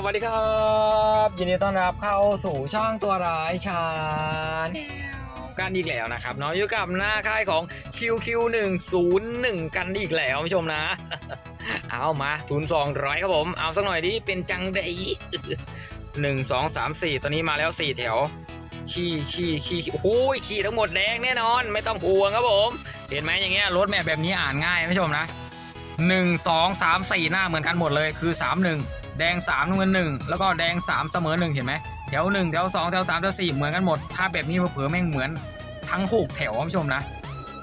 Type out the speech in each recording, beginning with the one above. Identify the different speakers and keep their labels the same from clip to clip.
Speaker 1: สวัสดีครับ ยินดีต้อนรับเข้าสู่ช่องตัวร้ายชาแนลกันอีกแล้วนะครับเนาะอยู่กับหน้าค่ายของ QQ101 กันอีกแล้วผู้ชมนะ เอามาทุน200ครับผม เอาสักหน่อยดิเป็นจังไดหนึ่งสองสามสี่ตอนนี้มาแล้วสี่แถว ขี้ขี้ขี้โอ้โหขี้ทั้งหมดแดงแน่นอน ไม่ต้องห่วงครับผม เห็นไหมอย่างเงี้ยรถแมพแบบนี้อ่านง่ายผู้ชมนะหนึ่งสองสามสี่หน้าเหมือนกันหมดเลยคือสามหนึ่ง แดงสามน้ำเงินหนึ่งแล้วก็แดงสามเสมอหนึ่งเห็นไหมแถวหนึ่งแถวสองแถวสามแถวสี่เหมือนกันหมด ถ้าแบบนี้เผื่อแม่งเหมือนทั้งหกแถวผู้ชมนะ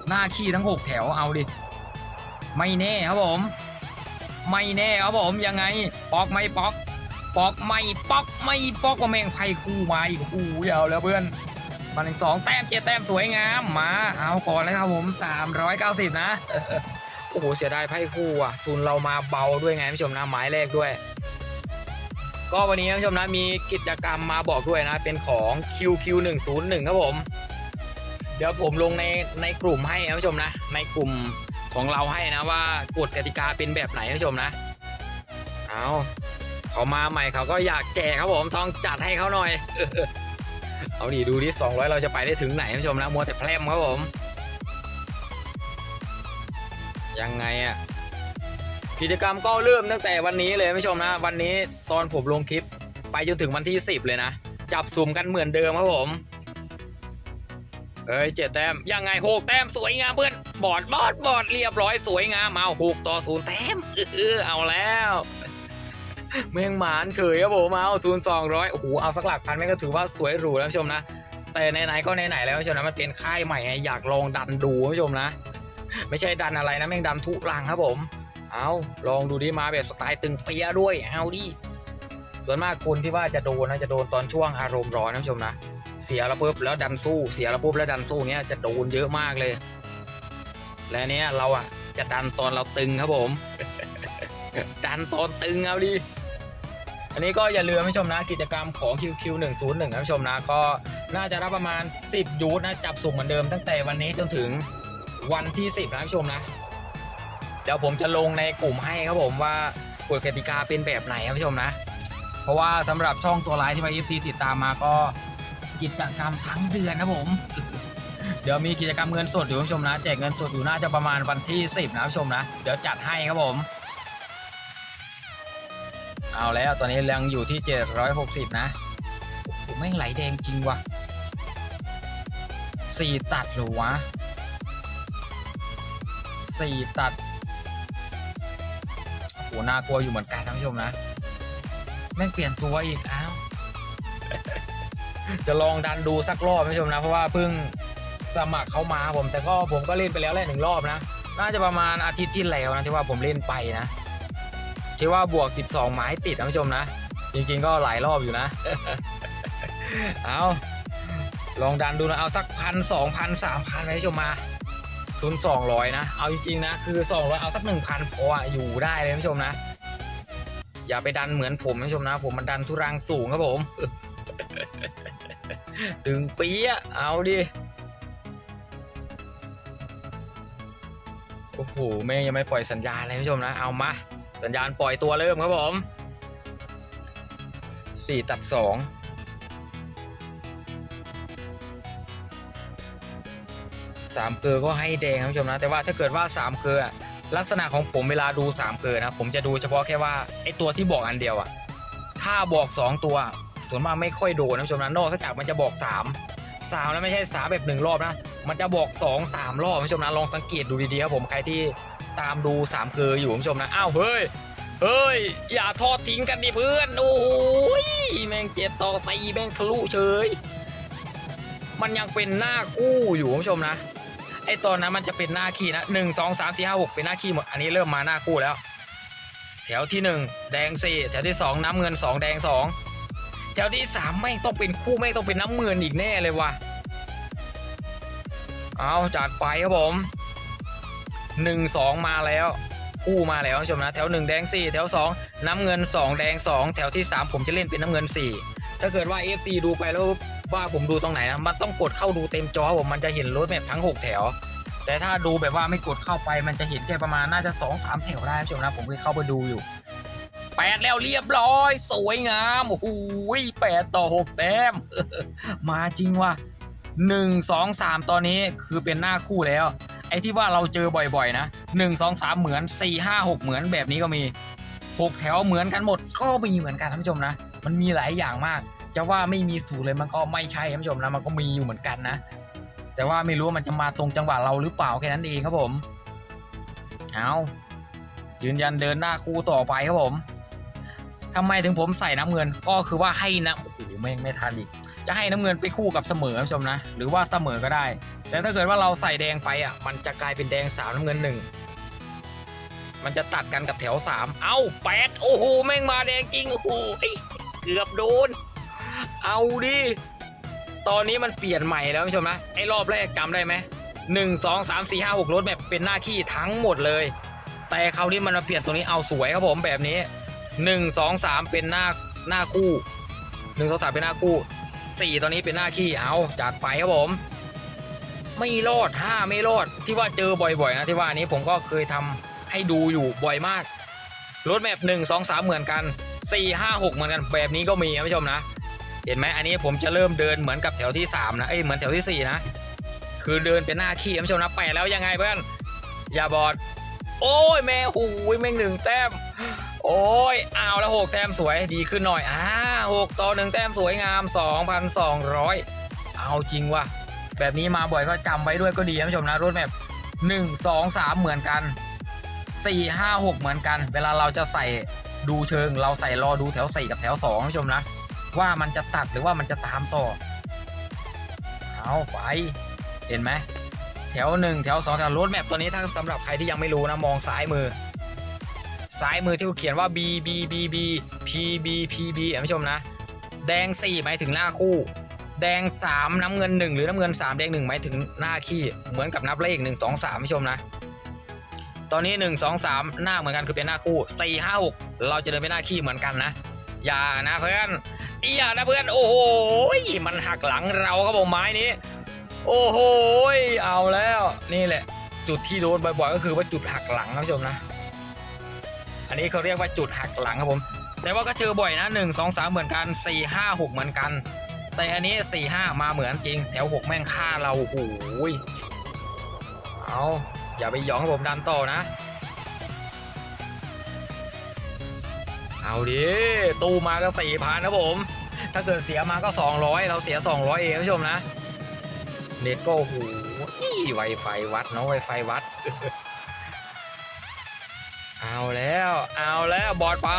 Speaker 1: หน้าขี้ทั้งหกแถวเอาดิ ไม่แน่ครับผม ไม่แน่ครับผมยังไงปอกไม่ปอกปอกไม่ปอกไม่ปอกว่าแม่งไพ่คู่มาอีกโอ้ยาวแล้วเพื่อนมาหนึ่งสองแต้มเจ็ดแต้มสวยงามมาเอาก่อนเลยครับผม390นะโอ้โหเสียดายไพ่คู่อะทุนเรามาเบาด้วยไงผู้ชมนะหมายแรกด้วย ก็วันนี้ท่านผู้ชมนะมีกิจกรรมมาบอกด้วยนะ เป็นของ QQ101 ครับผม เดี๋ยวผมลงในในกลุ่มให้ท่านผู้ชมนะ ในกลุ่มของเราให้นะว่ากฎกติกาเป็นแบบไหนท่านผู้ชมนะ เอาเขามาใหม่เขาก็อยากแจกครับผมต้องจัดให้เขาหน่อย เอาดิดูดิ200 เราจะไปได้ถึงไหนท่านผู้ชมนะมัวแต่แพรมครับผม ยังไงอะ กิจกรรมก็เริ่มตั้งแต่วันนี้เลยผู้ชมนะ วันนี้ตอนผมลงคลิป ไปจนถึงวันที่ 10 เลยนะ จับสุ่มกันเหมือนเดิมครับผมเอ้ยเจ็ดแต้มยังไงหกแต้มสวยงามเพื่อนบอดบอดบอดเรียบร้อยสวยงามเอาหกต่อศูนย์แต้มเออเอาแล้วเมืองหมานเฉยครับผมเอาทุน200โอ้โหเอาสักหลักพันไม่ก็ถือว่าสวยหรูแล้วชมนะ แต่ไหนๆก็ไหนๆแล้วผู้ชมนะมันเป็นค่ายใหม่อยากลองดันดูผู้ชมนะ ไม่ใช่ดันอะไรนะแม่งดันทุลังครับผม เอาลองดูดิมาแบบสไตล์ตึงเปียด้วยเอาดิส่วนมากคนที่ว่าจะโดนนะจะโดนตอนช่วงอารมณ์ร้อนนะชมนะเสียแล้วปุ๊บแล้วดันสู้เสียแล้วปุ๊บแล้วดันสู้เนี้ยจะโดนเยอะมากเลย และเนี้ยเราอะจะดันตอนเราตึงครับผม ดันตอนตึงเอาดิอันนี้ก็อย่าลืมผู้ชมนะกิจกรรมของ QQ101 นะผู้ชมนะก็น่าจะรับประมาณ 10 ยูทนะจับสุ่มเหมือนเดิมตั้งแต่วันนี้จนถึงวันที่ 10นะผู้ชมนะ เดี๋ยวผมจะลงในกลุ่มให้ครับผมว่ากฎกติกาเป็นแบบไหนครับผู้ชมนะ เพราะว่าสำหรับช่องตัวไลน์ที่มา FC ติดตามมาก็กิจกรรมทั้งเดือนนะผม เดี๋ยวมีกิจกรรมเงินสดอยู่ผู้ชมนะแจกเงินสดอยู่น่าจะประมาณวันที่ 10 นะคุณผู้ชมนะ เดี๋ยวจัดให้ครับผม เอาแล้วตอนนี้ยังอยู่ที่ 760 นะโอ้โหแม่งไหลแดงจริงว่ะสี่ตัดหรือวะสี่ตัด หน่ากลัวอยู่เหมือนกันนะคุณผู้ชมนะแม่งเปลี่ยนตัวอีกอ้าวจะลองดันดูสักรอบคุณผู้ชมนะ เพราะว่าเพิ่งสมัครเข้ามาผม แต่ก็ผมก็เล่นไปแล้วแหละหนึ่งรอบนะ น่าจะประมาณอาทิตย์ที่แล้วนะที่ว่าผมเล่นไปนะที่ว่าบวก 12 ไม้ติดท่านผู้ชมนะ จริงๆก็หลายรอบอยู่นะ เอาลองดันดูนะเอาสักพันสองพันสามพันท่านผู้ชมมา ทุน 200 นะ เอาจริงๆนะ คือ 200 เอาสัก 1,000พออะอยู่ได้เลยท่านชมนะ อย่าไปดันเหมือนผมท่านชมนะ ผมมันดันทุรังสูงครับผม ถึงปีอะเอาดิ โอ้โห แม่ยังไม่ปล่อยสัญญาณเลยท่านชมนะ เอามา สัญญาณปล่อยตัวเริ่มครับผม 4 ตัด 2 สามเกลือก็ให้แดงครับผู้ชมนะ แต่ว่าถ้าเกิดว่าสามเกลือลักษณะของผมเวลาดูสามเกลือนะผมจะดูเฉพาะแค่ว่าไอตัวที่บอกอันเดียวอะถ้าบอกสองตัวส่วนมากไม่ค่อยโดนนะผู้ชมนะนอกจากมันจะบอกสามสามแล้วไม่ใช่สามแบบหนึ่งรอบนะ มันจะบอกสองสามรอบผู้ชมนะลองสังเกตดูดีๆครับผมใครที่ตามดูสามเกลืออยู่คุณผู้ชมนะอ้าวเฮ้ยเฮ้ย อย่าทอดทิ้งกันดิเพื่อนโอ้ยแม่งเจ็ดต่อตีแม่งทะลุเฉย มันยังเป็นหน้าคู่อยู่คุณผู้ชมนะ ไอตอนนั้นมันจะเป็นหน้าขี้นะหนึ่งสองสามสี่ห้าหกเป็นหน้าขี้หมด อันนี้เริ่มมาหน้าคู่แล้ว แถวที่หนึ่งแดงสี่แถวที่สองน้ำเงินสองแดงสองแถวที่สามไม่ต้องเป็นคู่ไม่ต้องเป็นน้ำเงินอีกแน่เลยว่ะเอาจัดไปครับผมหนึ่งสองมาแล้วคู่มาแล้วผู้ชมนะแถวหนึ่งแดงสี่แถวสองน้ำเงินสองแดงสองแถวที่สามผมจะเล่นเป็นน้ำเงินสี่ถ้าเกิดว่า FC ดูไปแล้ว ว่าผมดูตรงไหนนะมันต้องกดเข้าดูเต็มจอผมมันจะเห็นรถแมพทั้งหกแถว แต่ถ้าดูแบบว่าไม่กดเข้าไปมันจะเห็นแค่ประมาณน่าจะสองสามแถวได้ผู้ชมนะผมเคยเข้าไปดูอยู่ไปดแล้วเรียบร้อย สวยงามโอ้โหแปดต่อหกแต้มมาจริงว่ะหนึ่งสองสามตอนนี้คือเป็นหน้าคู่แล้ว ไอ้ที่ว่าเราเจอบ่อยๆนะหนึ่งสองสามเหมือนสี่ห้าหกเหมือนแบบนี้ก็มีหกแถวเหมือนกันหมดก็มีเหมือนกันท่านผู้ชมนะ มันมีหลายอย่างมาก จะว่าไม่มีสูตรเลยมันก็ไม่ใช่ท่านผู้ชมนะมันก็มีอยู่เหมือนกันนะ แต่ว่าไม่รู้ว่ามันจะมาตรงจังหวะเราหรือเปล่าแค่นั้นเองครับผมเอายืนยันเดินหน้าคู่ต่อไปครับผมทำไมถึงผมใส่น้ำเงินก็คือว่าให้นะโอ้โหไม่งไม่ทันอีก จะให้น้ำเงินไปคู่กับเสมอท่านผู้ชมนะ หรือว่าเสมอก็ได้ แต่ถ้าเกิดว่าเราใส่แดงไปอะ มันจะกลายเป็นแดงสามน้ำเงินหนึ่งมันจะตัดกันกับแถวสามเอ้าแปดโอ้โหแม่งมาแดงจริงโอ้โหเกือบโดน เอาดิ ตอนนี้มันเปลี่ยนใหม่แล้วท่านผู้ชมนะ ไอ้รอบแรกจำได้ไหมหนึ่งสองสามสี่ห้าหกรถแบบเป็นหน้าขี้ทั้งหมดเลย แต่คราวนี้มันมาเปลี่ยนตรงนี้เอาสวยครับผมแบบนี้หนึ่งสองสามเป็นหน้าหน้าคู่หนึ่งสองสามเป็นหน้าคู่สี่ตอนนี้เป็นหน้าขี้เอาจัดไปครับผม ไม่รอดห้าไม่รอดที่ว่าเจอบ่อยๆนะที่ว่านี้ผมก็เคยทำให้ดูอยู่บ่อยมากรถแมพหนึ่งสองสามเหมือนกันสี่ห้าหกเหมือนกันแบบนี้ก็มีนะผู้ชมนะ เห็นไหมอันนี้ผมจะเริ่มเดินเหมือนกับแถวที่สามนะเอ้ยเหมือนแถวที่สี่นะ คือเดินเป็นหน้าขี้นผู้ชมนะแปแล้วยังไงเพื่อนอย่าบอด โอ้ยแม่หูยแม่งหนึ่งแต้ม โอ้ยเอาแล้วหกแต้มสวยดีขึ้นหน่อยอ่าหกต่อหนึ่งแต้มสวยงามสองพันสองร้อยเอาจริงว่ะแบบนี้มาบ่อยก็จำไว้ด้วยก็ดีนะผู้ชมนะรถแมพหนึ่งสองสามเหมือนกันสี่ห้าหกเหมือนกัน เวลาเราจะใส่ดูเชิงเราใส่รอดูแถวสี่กับแถวสองผู้ชมนะ ว่ามันจะตัดหรือว่ามันจะตามต่อ เอาไป เห็นไหม แถวหนึ่งแถวสองแถวรถแมพตัวนี้ถ้าสำหรับใครที่ยังไม่รู้นะ มองซ้ายมือ ซ้ายมือที่เขียนว่า B B B B P B P B อะผู้ชมนะ แดง4หมายถึงหน้าคู่ แดง 3 น้ำเงิน 1 หรือน้ำเงิน 3 แดง1หมายถึงหน้าขี้ เหมือนกับนับเลข1 2 3ผู้ชมนะตอนนี้ 1 2 3 หน้าเหมือนกันคือเป็นหน้าคู่ 4 5 6 เราจะเดินไปหน้าขี้เหมือนกันนะ อย่านะเพื่อน เอียนะเพื่อนโอ้โหมันหักหลังเราครับผมไม้นี้ โอ้โหเอาแล้วนี่แหละ จุดที่โดนบ่อยๆก็คือว่าจุดหักหลังนะผู้ชมนะ อันนี้เขาเรียกว่าจุดหักหลังครับผมแต่ว่าก็เจอบ่อยนะหนึ่งสองสามเหมือนกันสี่ห้าหกเหมือนกัน แต่อันนี้สี่ห้ามาเหมือนจริง แถวหกแม่งฆ่าเราโอ้โหยเอาอย่าไปหยองครับผมดันต่อนะ เอาดิตู้มาก็สี่พันนะผม ถ้าเกิดเสียมาก็สองร้อยเราเสียสองร้อยเองผู้ชมนะ เน็ตก็โอ้โหไวไฟวัดเนาะไวไฟวัด เอาแล้ว เอาแล้วบอดไป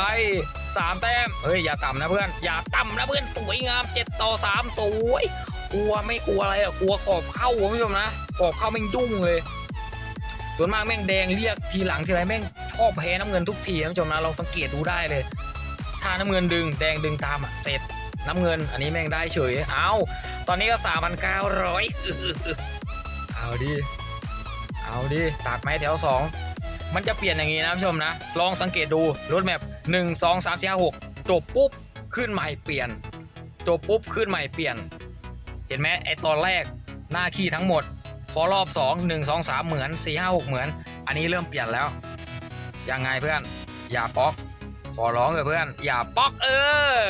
Speaker 1: สามแต้ม เฮ้ย อย่าต่ำนะเพื่อน อย่าต่ำนะเพื่อน สวยงามเจ็ดต่อสามสวย กลัวไม่กลัวอะไรอะกลัวขอบเข้าคุณผู้ชมนะขอบเข้าแม่งยุ่งเลย ส่วนมากแม่งแดงเรียกทีหลังทีไรแม่งชอบแพ้น้ำเงินทุกทีนะคุณผู้ชมนะลองสังเกตดูได้เลย ถ้าน้ำเงินดึงแดงดึงตามอะเสร็จน้ำเงิน อันนี้แม่งได้เฉย เอาตอนนี้ก็สามพันเก้าร้อยเอาดิ เอาดิตัดไหมแถวสองมันจะเปลี่ยนอย่างนี้นะผู้ชมนะ ลองสังเกตดูรถแมพหนึ่งสองสามสี่ห้าหกจบปุ๊บขึ้นใหม่เปลี่ยนจบปุ๊บขึ้นใหม่เปลี่ยน เห็นไหมไอตอนแรกหน้าขี้ทั้งหมด พอรอบสองหนึ่งสองสามเหมือนสี่ห้าหกเหมือน อันนี้เริ่มเปลี่ยนแล้วยังไงเพื่อน อย่าป๊อก ขอร้องเลยเพื่อน อย่าป๊อกเออ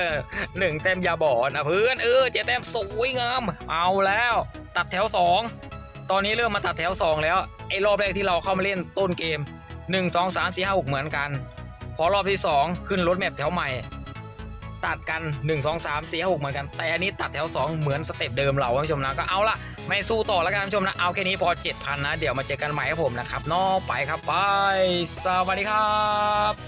Speaker 1: หนึ่งเต็มอย่าบอดนะเพื่อนเออเจ็ดเต็มสวยงามเอาแล้ว ตัดแถวสองตอนนี้เริ่มมาตัดแถว2แล้วไอ้รอบแรกที่เราเข้ามาเล่นต้นเกม1 2 3 4 5 6เหมือนกัน พอรอบที่2ขึ้นรถแมพแถวใหม่ ตัดกัน1 2 3 4 5 6เหมือนกัน แต่อันนี้ตัดแถว2เหมือนสเต็ปเดิมเราท่านผู้ชมนะก็เอาละไม่สู้ต่อแล้วกันท่านผู้ชมนะเอาแค่นี้พอ7,000นะเดี๋ยวมาเจอกันใหม่ครับผมนะครับนอกไปครับไปสวัสดีครับ